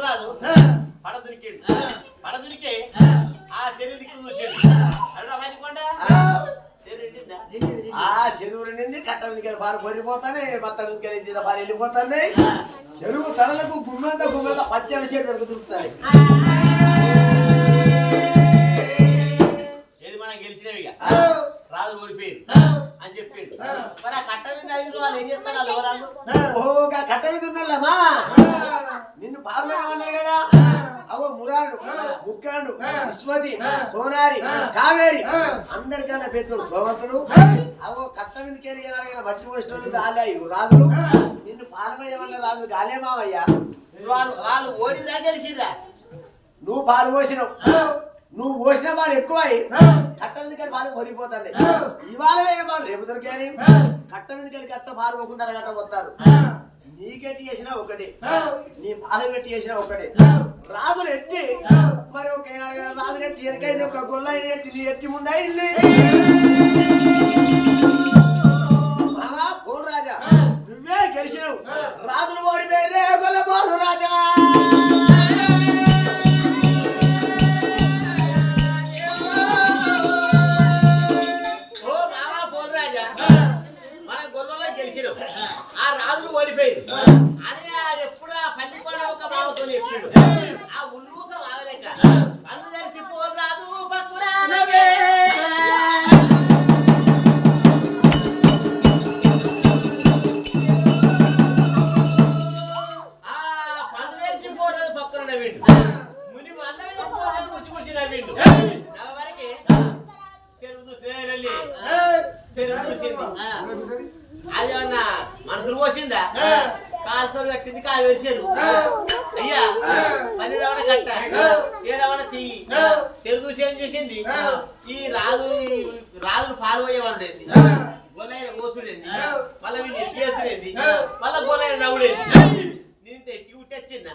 రాదు పడ దురికిండు. పడ దురికే ఆ. చెరువు దిక్కు చూసాడు ఆ. చెరువు నింది కట్ట దిగ్గర పాలు పొరిపోతానే బత్తల దిగ్గర పాలు వెళ్ళిపోతాయి చెరువు తలలకు గుమ్మంత గుమ్మంత పచ్చడి చేతులకు దొరుకుతాయి ఏది మనం గెలిచినవి రాజు ఓడిపోయింది అని చెప్పిండు. మరి ఆ కట్ట మీద వాళ్ళు ఏం చేస్తారు ఓగా కట్ట మీద కదా మురాడు ముక్కాండు విశ్వతి సోనారి కావేరి. అందరికన్నా పెద్దోడు సోమంతుడు. అవో కట్ట మీదకి వెళ్ళిన బట్టి పోసిన గాలి రాజులు. నిన్ను పాల్గొయమన్న రాజులు గాలే మావయ్యా. వాళ్ళు వాళ్ళు ఓడిరా గెలిచిరా నువ్వు పాలు పోసినావు. నువ్వు పోసిన పాలు ఎక్కువై కట్ట మీదకి పాలు పొరిగిపోతాయి ఇవాళ రేపు దొరికాయని కట్ట మీదకి కట్ట పాలు పోకుండా కట్ట పోతారు? నీకెట్టి చేసినా ఒకటే. నీ పాలు పెట్టి చేసినా ఒకటే. రాజులు ఎట్టి మరి ఒక రాజులు ఎట్టి ఎరకైంది ఒక గొల్ల ఎట్టి? నీ ఎట్టి ముందైంది మామా పోను రాజా. నువ్వే గెలిచినావు. రాజులు ఓడిపోయి గొల్ల పోను రాజా. ఓ రాజా. మన గెలిచినాం ఆ రాజులు ఓడిపోయింది అని ఎప్పుడు ఆ పల్లి కూడా ఒక మామతో చెప్పిండు ఆ. ఉల్లూసం ఆగలేక. అందు తెలిసి పోల్ రాదు పక్కురానవే ఆ. పండు తెలిసి అది ఏమన్నా మనసులు పోసిందా? కాలుతో కట్టింది కాలు వేసారు అయ్యా పన్నెండవన కట్ట. ఏడవన తీయి చెరువు చూసి ఏం చేసింది? ఈ రాజు రాజులు పాల్పోయేవాడేది గొల్లైన ఓసుడేంది మళ్ళీ వీళ్ళు ఎట్టి వేసుడేంది మళ్ళీ గొల్లైన నవ్వుడేంది? నేను ఎట్టి ఉట్టొచ్చిందా